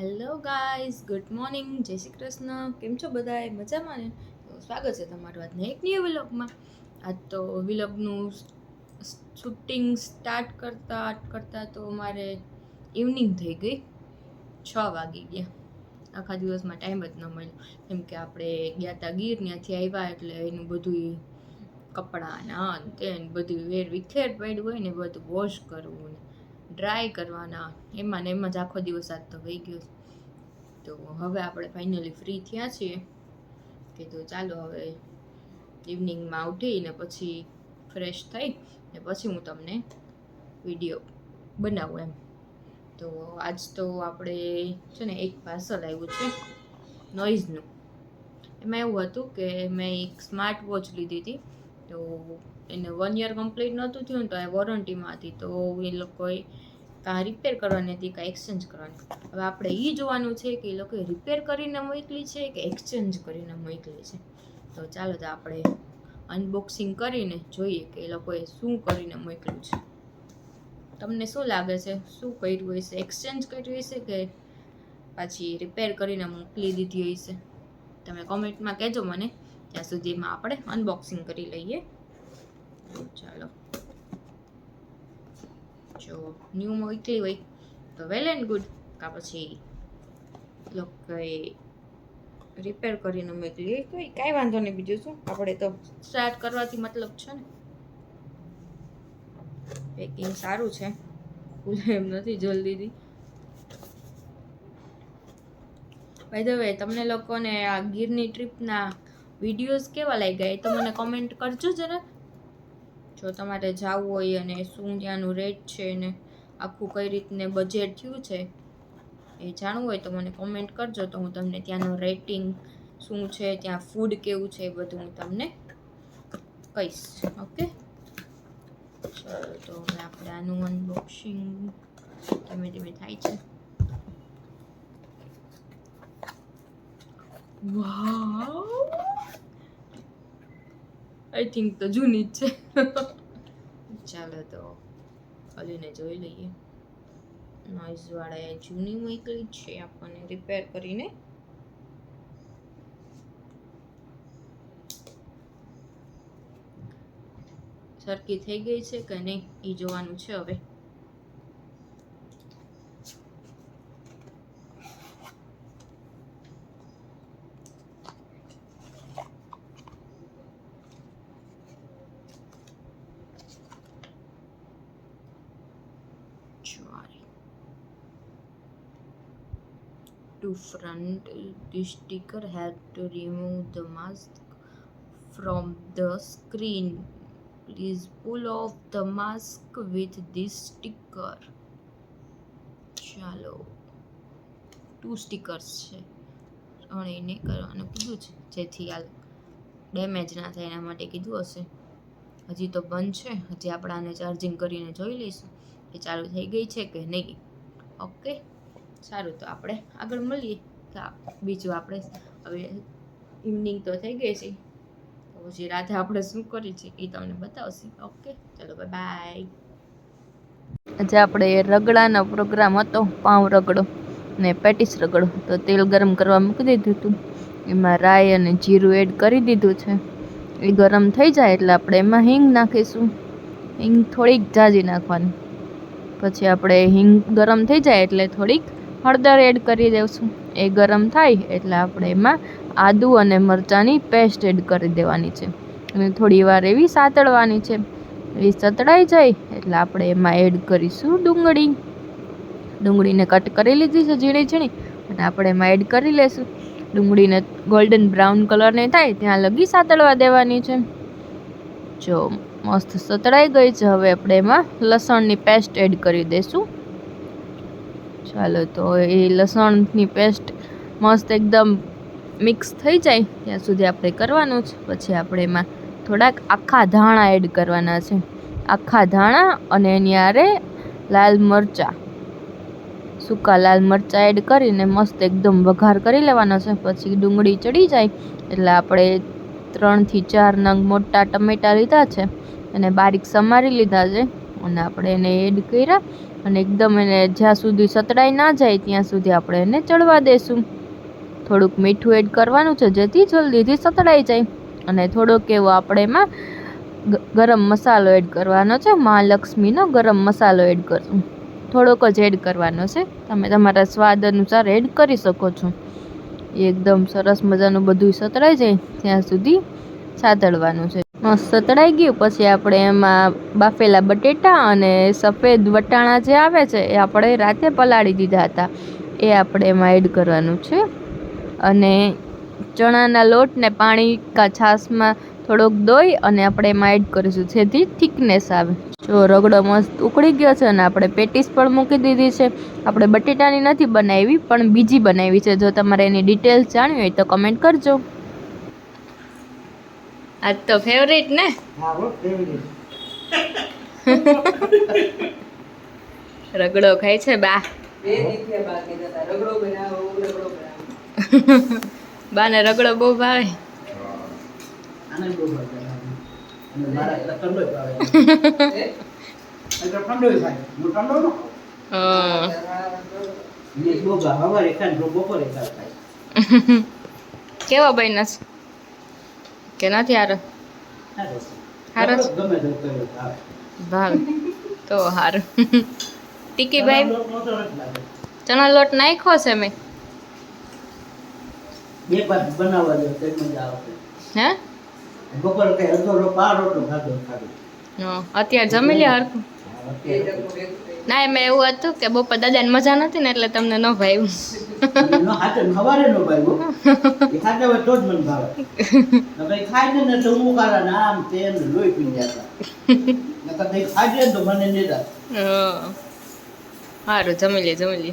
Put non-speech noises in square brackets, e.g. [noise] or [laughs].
Hello guys good morning જય શ્રી કૃષ્ણ. કેમ છો બધાએ મજામાં ને? સ્વાગત છે તમારું આજના એક ન્યૂ વિલોગમાં આજ તો વિલોગનું શૂટિંગ સ્ટાર્ટ કરતાં કરતાં તો મારે ઇવનિંગ થઈ ગઈ. છ વાગી ગયા. આખા દિવસમાં ટાઈમ જ ન મળ્યો. કેમ કે આપણે ગયા હતા ગીર, ત્યાંથી આવ્યા એટલે એનું બધું કપડાં ને આ તે બધું વેર વિખેર પડ્યું હોય ને બધું વોશ કરવું ને ડ્રાય કરવાના. એમાં ને એમાં જ આખો દિવસ આજ તો વહી ગયો તો હવે આપણે ફાઇનલી ફ્રી થયા છીએ. કે તો ચાલો હવે ઇવનિંગમાં ઉઠીને પછી ફ્રેશ થઈ ને પછી હું તમને વીડિયો બનાવું એમ. તો આજ તો આપણે છે ને એક પાર્સલ આવ્યું છે નોઇઝનું એમાં એવું હતું કે મેં એક સ્માર્ટ વોચ લીધી હતી. તો એને વન યર કમ્પ્લીટ નહોતું થયું ને તો એ વોરંટીમાં હતી. તો એ લોકોએ કાં રિપેર કરવાની હતી કાં એક્સચેન્જ કરવાની. હવે આપણે એ જોવાનું છે કે એ લોકોએ રિપેર કરીને મોકલી છે કે એક્સચેન્જ કરીને મોકલી છે? તો ચાલો તો આપણે અનબોક્સિંગ કરીને જોઈએ કે એ લોકોએ શું કરીને મોકલ્યું છે. તમને શું લાગે છે? શું કર્યું હશે એક્સચેન્જ કર્યું હશે કે પાછી રિપેર કરીને મોકલી દીધી હશે તમે કોમેન્ટમાં કહેજો મને. ત્યાં સુધીમાં આપણે અનબોક્સિંગ કરી લઈએ. ચાલો. જો ન્યૂ મોકલી હોય, તો વેલ એન્ડ ગુડ કા પછી લોકોએ રિપેર કરીને મોકલી કોઈ કાંઈ વાંધો નહીં, બીજું શું? આપણે તો સ્ટાર્ટ કરવાથી મતલબ છે ને. પેકિંગ સારું છે. ખુલે એમ નથી જલ્દીથી. ભાઈ ધ વે તમને લોકોને આ ગીરની ટ્રીપના વિડીયોઝ કેવા લાગ્યા એ તો મને કોમેન્ટ કરજો જરા. જો તમારે જવું હોય અને શું ત્યાંનું રેટ છે ને આખું કઈ રીતને બજેટ થયું છે, એ જાણવું હોય તો મને કોમેન્ટ કરજો તો હું તમને ત્યાંનું રેટિંગ શું છે, ત્યાં ફૂડ કેવું છે એ બધું હું તમને કહીશ. ઓકે ચાલો તો હવે આપણે આનું અનબોક્સિંગ ધીમે ધીમે થાય છે. વાવ આઈ થિંક તો જૂની જ છે. ચાલો તો ખોલીને જોઈ લઈએ. નોઇઝ વાળાએ જૂની મોકલી છે, આપણને રિપેર કરીને. સરખી થઈ ગઈ છે કે નહીં? એ જોવાનું છે હવે. To front, the sticker help to remove the mask from the screen. Please pull off the mask with this sticker. ચાલો ટુ સ્ટીકર્સ છે પણ એને કરવાનું કીધું છે જેથી આ ડેમેજ ના થાય એના માટે કીધું હશે હજી તો બંધ છે હજી આપણે આને ચાર્જિંગ કરીને જોઈ લઈશું કે ચાલુ થઈ ગઈ છે કે નહીં ઓકે સારું, તો આપણે આગળ મળીએ. તો બીજું આપણે હવે ઇવનિંગ તો થઈ ગઈ છે. તો પછી રાતે આપણે શું કરી છે એ તમને બતાવશે. ઓકે ચલો બાય આજે આપણે રગડાનો પ્રોગ્રામ હતો, પાઉં રગડો ને પેટીસ રગડો. તો તેલ ગરમ કરવા મૂકી દીધું હતું. એમાં રાઈ અને જીરું એડ કરી દીધું છે. એ ગરમ થઈ જાય એટલે આપણે એમાં હિંગ નાખીશું. હિંગ થોડીક જાજી નાખવાની. પછી આપણે હિંગ ગરમ થઈ જાય એટલે થોડીક હળદર એડ કરી દઈશું એ ગરમ થાય એટલે આપણે એમાં આદુ અને મરચાંની પેસ્ટ એડ કરી દેવાની છે. અને થોડી વાર એવી સાતળવાની છે. એ સતળાઈ જાય એટલે આપણે એમાં એડ કરીશું ડુંગળી. ડુંગળીને કટ કરી લીધી છે ઝીણી ઝીણી અને આપણે એમાં એડ કરી લેશું. ડુંગળીને ગોલ્ડન બ્રાઉન કલરની થાય ત્યાં લગી સાતળવા દેવાની છે. જો મસ્ત સતળાઈ ગઈ છે, હવે આપણે એમાં લસણની પેસ્ટ એડ કરી દઈશું ચાલો તો એ લસણની પેસ્ટ મસ્ત એકદમ મિક્સ થઈ જાય, ત્યાં સુધી આપણે કરવાનું છે. પછી આપણે એમાં થોડાક આખા ધાણા એડ કરવાના છે. આખા ધાણા અને એની આરે લાલ મરચાં. સૂકા લાલ મરચાં એડ કરીને મસ્ત એકદમ વઘાર કરી લેવાનો છે. પછી ડુંગળી ચડી જાય, એટલે આપણે ત્રણથી ચાર નંગ મોટા ટમેટાં લીધા છે અને બારીક સમારી લીધા છે. અને આપણે એને એડ કર્યા. અને એકદમ એને જ્યાં સુધી સતડાઈ ના જાય ત્યાં સુધી આપણે એને ચડવા દેશું. થોડુંક મીઠું એડ કરવાનું છે, જેથી જલ્દીથી સતડાઈ જાય. અને થોડોક એવો આપણે એમાં ગરમ મસાલો એડ કરવાનો છે, મહાલક્ષ્મીનો ગરમ મસાલો એડ કરશું. થોડોક જ એડ કરવાનો છે, તમે તમારા સ્વાદ અનુસાર એડ કરી શકો છો. એકદમ સરસ મજાનું બધું સતળાઈ જાય, ત્યાં સુધી સાતળવાનું છે. મસ્ત તળાઈ ગયું. પછી આપણે એમાં બાફેલા બટેટા અને સફેદ વટાણા જે આવે છે, એ આપણે રાતે પલાળી દીધા હતા. એ આપણે એમાં એડ કરવાનું છે. અને ચણાના લોટને પાણી કા છાશમાં થોડોક દોઈ અને આપણે એમાં એડ કરીશું. જેથી થિકનેસ આવે. જો રગડો મસ્ત ઉકળી ગયો છે અને આપણે પેટીસ પણ મૂકી દીધી છે. આપણે બટેટાની નથી બનાવી, પણ બીજી બનાવી છે. જો તમારે એની ડિટેલ્સ જાણવી હોય તો કમેન્ટ કરજો. આજ તો ફેવરિટ ને? હા હો ફેવરેટ રગડો ખાય છે બા. બા ને રગડો બનાવો રગડો બનાવો. બાને રગડો બહુ ભાવે. હું. ઠંડો ન? કેવો છે કે નથી હારો સારો સારો છે? ગમે તે કર્યો ભાવે ભાવે તો હારું ટીકી ભાઈ લોટ નહોતો જ લાગે. ચણા લોટ નાખ્યો છે મેં બે બાદ બનાવવા દે તો મજા આવશે હે બપોરે કઈ અડધો રો પાર રોટલો ખાધો ખાધો હં, અત્યારે જમી લે હરખું? ના એમાં એવું હતું કે બપોર દાદાને મજા નથી ને એટલે તમને ન ભાવ્યું [laughs] ખાતે હોય તો જ મને ભાવે. નકર ખાઈ ને તો હું કારા ને આમ તેમ લોહી પી જતા. નકર તો એ ખાય તો મને નહીં સારું જમી લે જમી લે.